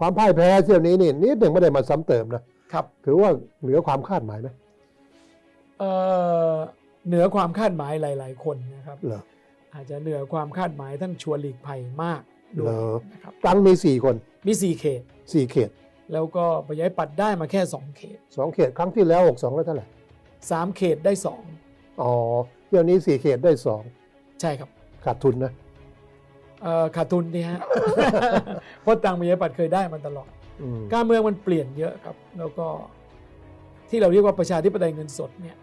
ความพ่ายแพ้เที่ยวนี้นี่นิดหนึ่งไม่ได้มาซ้ำเติมนะครับ ถือว่าเหนือความคาดหมายไหมเอ่อเหนือความคาดหมายหลาย ๆ คนนะครับ เหรออาจจะเหนือความคาดหมายท่านชวนหลีกภัยมากด้วเหรยอนะครับตรังมีสี่คนมีสี่เขต สี่เขตแล้วก็ประย้ายปัดได้มาแค่สองเขตสองเขตครั้งที่แล้วหกสองแล้วเท่าไหร่สามเขตได้สอง อ๋อเที่ยวนี้สี่เขตได้สองใช่ครับขาดทุนนะเอ่อขาดทุนนี่ฮะ เพราะตังประย้ายปัดเคยได้มาตลอด อืมการเมืองมันเปลี่ยนเยอะครับ แล้วก็ที่เราเรียกว่าประชาธิปไตยเงินสดเนี่ย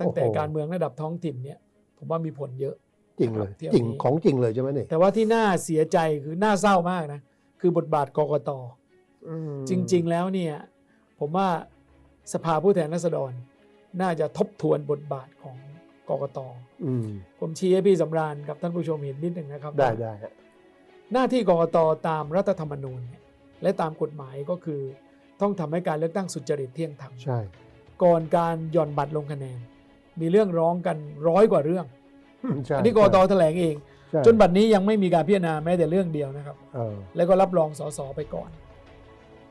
ตั้งแต่การเมืองระดับท้องถิ่นเนี่ย ผมว่ามีผลเยอะ จริงเลย เที่ยวนี้ จริงของจริงเลยใช่ไหมนี่แต่ว่าที่น่าเสียใจคือน่าเศร้ามากนะ คือบทบาทกกต อืมจริง ๆ แล้วเนี่ย ผมว่าสภาผู้แทนราษฎร น่าจะทบทวนบทบาทของ กกตอืมผมชี้ให้พี่สำราญกับท่านผู้ชมเห็นนิดหนึ่งนะครับ ได้ว่าได้ฮะหน้าที่กกตตามรัฐธรรมนูญเนี่ยและตามกฎหมายก็คือ ต้องทำให้การเลือกตั้งสุจริตเที่ยงธรรมใช่ ก่อนการหย่อนบัตรลงคะแนน มีเรื่องร้องกันร้อยกว่าเรื่องใช่อันนี้กกตแถลงเองใช่จนบัดนี้ยังไม่มีการพิจารณาแม้แต่เรื่องเดียวนะครับเออแล้วก็รับรองสสไปก่อน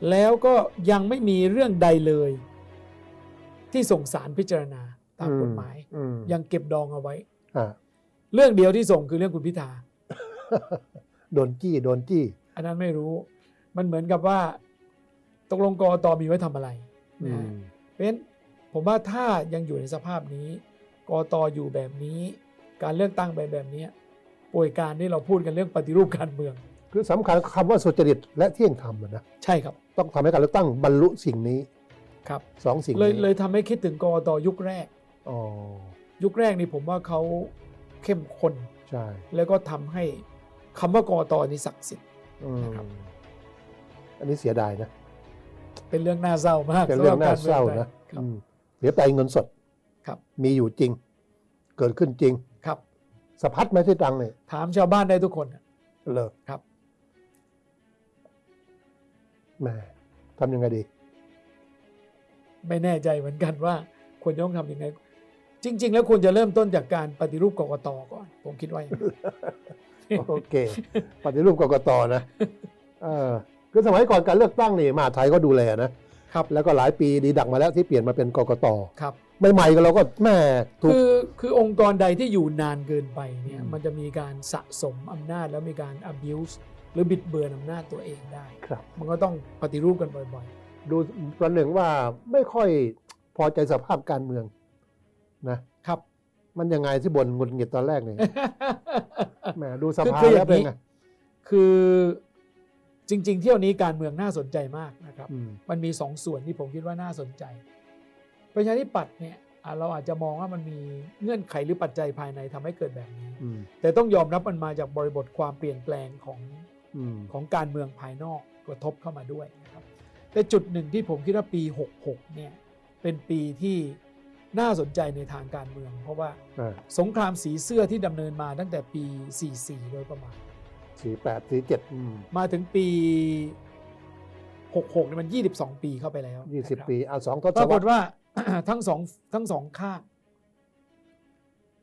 แล้วก็ยังไม่มีเรื่องใดเลย ที่ส่งสารพิจารณา ตามกฎหมายอืมยังเก็บดองเอาไว้อ่าเรื่องเดียวที่ส่งคือเรื่องคุณพิธาโดนจี้โดนจี้ อันนั้นไม่รู้ มันเหมือนกับว่า ตกลงกอตมีไว้ทำอะไรอืนะฮะมเพราะฉะนั้นผมว่าถ้ายังอยู่ในสภาพนี้กอตอยู่แบบนี้ การเลือกตั้งไปแบบนี้ป่วยการที่เราพูดกันเรื่องปฏิรูปการเมือง คือสำคัญคำว่าสุจริตและเที่ยงธรรมอะนะใช่ครับ ต้องทำให้การเลือกตั้งบรรลุสิ่งนี้ครับสองสิ่งเลยนี้เลยทำให้คิดถึงกอตยุคแรก อ๋อยุคแรกนี่ผมว่าเขาเข้มข้นใช่แล้วก็ทำให้คำว่ากอตนี่ศักดิ์สิทธิ์ อืมนะครับ อันนี้เสียดายนะ เป็นเรื่องน่าเศร้ามากเป็นเรื่องสำหน่าบกเศร้ามืองไทยนะครับอืมเสียใจเงินสดครับ มีอยู่จริง เกิดขึ้นจริงครับ สะพัดไหมที่ตังเนี่ยถามชาวบ้านได้ทุกคนอะ เลยครับ แหม่ทำยังไงดี ไม่แน่ใจเหมือนกันว่าควรจะต้องทำยังไง จริง ๆ แล้วควรจะเริ่มต้นจากการปฏิรูปกกตก่อน ผมคิดว่าอย่างนั้นโอเค ปฏิรูปกกตนะเออคือสมัยก่อนการเลือกตั้งนี่มหาดไทยก็ดูแลนะครับแล้วก็หลายปีดีดักมาแล้วที่เปลี่ยนมาเป็นกกตครับใหม่ๆก็เราก็แม่ถูกคือคือองค์กรใดที่อยู่นานเกินไปเนี่ยอืมมันจะมีการสะสมอำนาจแล้วมีการ abuse หรือบิดเบือนอำนาจตัวเองได้ครับ มันก็ต้องปฏิรูปกันบ่อยดูประหนึ่งว่าไม่ค่อยพอใจสภาพการเมือง นะๆครับ มันยังไงที่บนงุดหงิดตอนแรกเนี่ยแหมดูสภาคือคืออแล้วย่างเป็นนี้ไงคือจริง ๆ เที่ยวนี้การเมืองน่าสนใจมากนะครับอืมมันมีสองส่วนที่ผมคิดว่าน่าสนใจ ประชาธิปัตย์เนี่ยอะเราอาจจะมองว่ามันมีเงื่อนไขหรือปัจจัยภายในทำให้เกิดแบบนี้อืมแต่ต้องยอมรับมันมาจากบริบทความเปลี่ยนแปลงของอืมของการเมืองภายนอกกระทบเข้ามาด้วยนะครับ แต่จุดหนึ่งที่ผมคิดว่าปี 66 เนี่ยเป็นปีที่ น่าสนใจในทางการเมือง เพราะว่าอ่าสงครามสีเสื้อที่ดำเนินมาตั้งแต่ปี 44 โดยประมาณสี่แปดสี่เจ็ดอืมมาถึงปี 66เนี่ยมัน 22 ปีเข้าไปแล้วยี่สิบนะครับปีเอาสองทปศรากวรฏรษว่าทั้งสองทั้งสองข้าง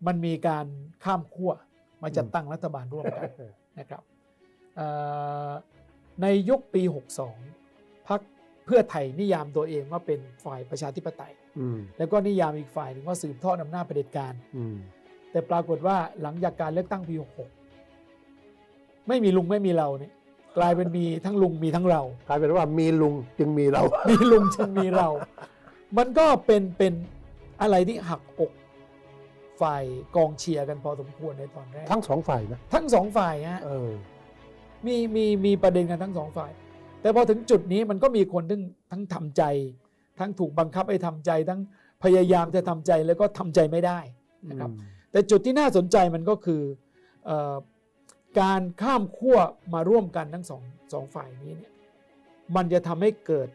มันมีการข้ามขั้วมาจัดตั้งรัฐบาลร่วมกันนะครับเอ่อในยุคปี 62พักเพื่อไทยนิยามตัวเองว่าเป็นฝ่ายประชาธิปไตยอืม แล้วก็นิยามอีกฝ่ายหนึ่งว่าสืบทอดอำนาจเผด็จการอืมแต่ปรากฏว่าหลังจากการเลือกตั้งปี66ไม่มีลุงไม่มีเราเนี่ยกลายเป็นมีทั้งลุงมีทั้งเรา กลายเป็นว่ามีลุงจึงมีเรา มีลุงจึงมีเรา มันก็เป็นเป็นอะไรที่หักอกฝ่ายกองเชียร์กันพอสมควรในตอนแรกทั้งสองฝ่ายนะทั้งสองฝ่ายฮะเออมีมีมีประเด็นกันทั้งสองฝ่าย แต่พอถึงจุดนี้มันก็มีคนทั้งทั้งทำใจ ทั้งถูกบังคับให้ทำใจ ทั้งพยายามจะทำใจแล้วก็ทำใจไม่ได้นะครับ แต่จุดที่น่าสนใจมันก็คือเออการข้ามขั้วมาร่วมกันทั้งสองสองฝ่ายนี้เนี่ยมันจะทำให้เกิด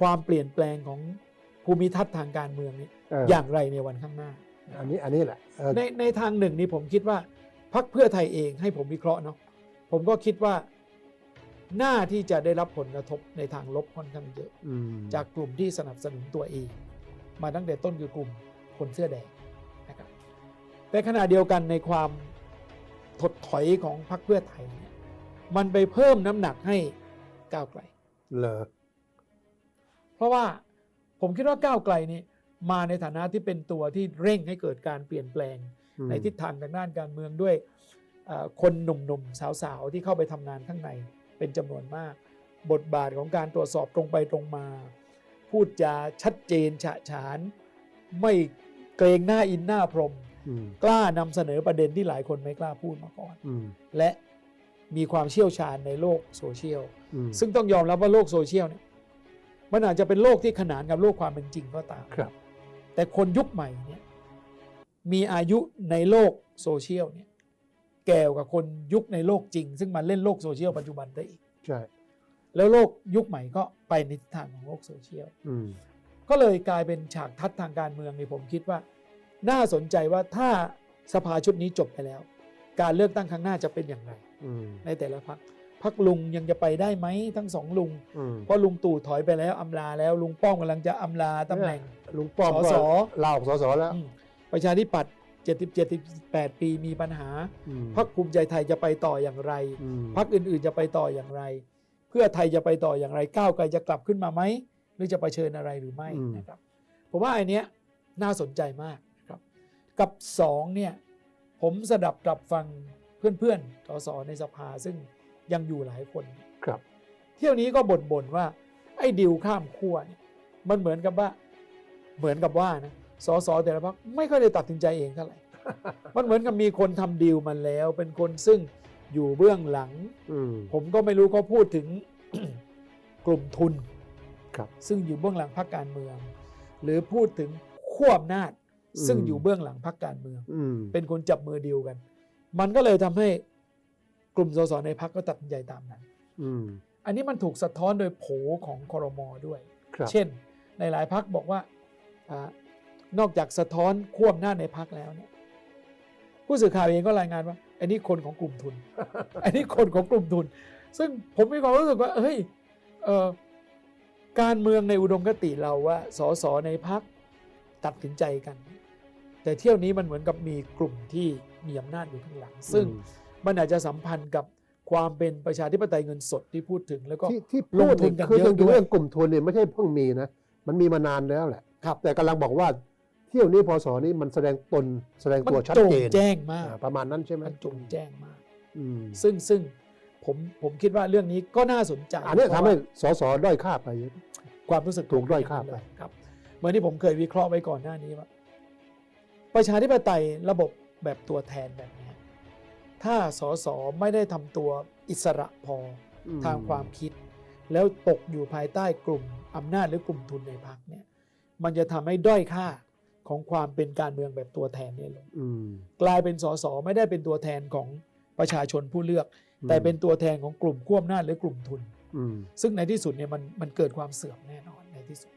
ความเปลี่ยนแปลงของภูมิทัศน์ทางการเมืองนี้เอออย่างไรในวันข้างหน้า อันนี้อันนี้แหละเออในในทางหนึ่งนี่ผมคิดว่าพักเพื่อไทยเองให้ผมวิเคราะห์เนาะผมก็คิดว่าห น้าที่จะได้รับผลกระทบในทางลบค่อนข้างเยอะอืมจากกลุ่มที่สนับสนุนตัวเอง มาตั้งแต่ต้นคือกลุ่มคนเสื้อแดงนะครับแต่ขณะเดียวกันในความถดถอยของพรรคเพื่อไทยเนี่ยมันไปเพิ่มน้ำหนักให้ก้าวไกลเหรอเพราะว่าผมคิดว่าก้าวไกลนี่มาในฐานะที่เป็นตัวที่เร่งให้เกิดการเปลี่ยนแปลงอืมในทิศทางทางด้านการเมืองด้วยเอ่อคนหนุ่มๆสาวๆที่เข้าไปทำงานข้างใน เป็นจำนวนมาก บทบาทของการตรวจสอบตรงไปตรงมา พูดจาชัดเจนฉะฉาน ไม่เกรงหน้าอินหน้าพรหมอืมกล้านำเสนอประเด็นที่หลายคนไม่กล้าพูดมาก่อนอืมและมีความเชี่ยวชาญในโลกโซเชียลอืมซึ่งต้องยอมรับว่าโลกโซเชียลเนี่ยมันอาจจะเป็นโลกที่ขนานกับโลกความเป็นจริงก็ตามครับแต่คนยุคใหม่เนี่ยมีอายุในโลกโซเชียลเนี่ย แก่กว่าคนยุคในโลกจริง ซึ่งมาเล่นโลกโซเชียลปัจจุบันได้อีก ใช่ แล้วโลกยุคใหม่ก็ไปในทิศทางของโลกโซเชียลอืมก็เลยกลายเป็นฉากทัดทางการเมืองในผมคิดว่า น่าสนใจว่าถ้าสภาชุดนี้จบไปแล้ว การเลือกตั้งครั้งหน้าจะเป็นอย่างไร อืมในแต่ละพักพักลุงยังจะไปได้ไหมทั้งสองลุง อืมเพราะลุงตู่ถอยไปแล้วอำลาแล้วลุงป้อมกำลังจะอำลาตำแหน่ง ลุงป้อมสก็สลาออกสสแล้ว อืมประชาธิปัตย์ 77 78 ปีมีปัญหาอืมพรรคภูมิใจไทยจะไปต่ออย่างไรอืมพรรคอื่นๆจะไปต่ออย่างไร เพื่อไทยจะไปต่ออย่างไรก้าวไกลจะกลับขึ้นมาไหมหรือจะไปเผชิญอะไรหรือไม่นะครับผมว่าไอันเนี้ยน่าสนใจมากนะครับ กับสองเนี่ยผมสดับกลับฟังเพื่อนๆสสในสภาซึ่งยังอยู่หลายคนครับ เที่ยวนี้ก็บ่นๆว่าไอ้ดิวข้ามขั้วเนี่ยมันเหมือนกับว่าเหมือนกับว่านะ สสแต่ละพรรคไม่ค่อยได้ตัดสินใจเองเท่าไหร่มันเหมือนกับมีคนทำดีลมันแล้ว เป็นคนซึ่งอยู่เบื้องหลังอืมผมก็ไม่รู้เขาพูดถึงกลุ่มทุนครับซึ่งอยู่เบื้องหลังพรรคการเมือง หรือพูดถึงขั้วอำนาจ ซึ่งอยู่เบื้องหลังพรรคการเมืองอืมเป็นคนจับมือดีลกัน มันก็เลยทำให้กลุ่มสสในพรรคก็ตัดสินใจตามนั้นอืมอันนี้มันถูกสะท้อนโดยโผของคอรมอด้วยครับเช่น ในหลายพักบอกว่าอา นอกจากสะท้อนขั้วอำนาจในพักแล้วเนี่ยผู้สื่อข่าวเองก็รายงานว่าอันนี้คนของกลุ่มทุน อันนี้คนของกลุ่มทุน ซึ่งผมมีความรู้สึกว่าเฮ้ยเอ่อการเมืองในอุดมคติเราว่าสสในพักตัดสินใจกัน แต่เที่ยวนี้มันเหมือนกับมีกลุ่มที่มีอำนาจอยู่ข้างหลัง ซึ่งอืมมันอาจจะสัมพันธ์กับความเป็นประชาธิปไตยเงินสดที่พูดถึงแล้วก็ที่ที่ลพูงดทุถึนงกันคือเยอะถึงด้วยเรื่องกลุ่มทุนเนี่ยไม่ใช่เพิ่งมีนะมันมีมานานแล้วแหละครับแต่กำลังบอกว่าเที่ยวนี้พศนี้มันแสดงตนแสดงมันตัวชัดโจ่งเจนแจ้งมากอ่าประมาณนั้นใช่ไหมมันโจงแจ้งมากอืมซึ่งซึ่งผมผมคิดว่าเรื่องนี้ก็น่าสนใจอันเนี้ยเพทำราะให้ว่าสสด้อยค่าไป ความรู้สึกถูกด้อยค่าไปครับเหมือนที่ผมเคยวิเคราะห์ไว้ก่อนหน้านี้ว่า ประชาธิปไตยระบบแบบตัวแทนแบบเนี้ยถ้าสสไม่ได้ทำตัวอิสระพออืมทางความคิด แล้วตกอยู่ภายใต้กลุ่มอำนาจหรือกลุ่มทุนในพรรคเนี่ย มันจะทำให้ด้อยค่า ของความเป็นการเมืองแบบตัวแทนเนี่ยลงกลายเป็นสสไม่ได้เป็นตัวแทนของประชาชนผู้เลือก แต่เป็นตัวแทนของกลุ่มควบำนาจหรือกลุ่มทุนซึ่งในที่สุดเนี่ยมันมันเกิดความเสื่อมแน่นอนในที่สุด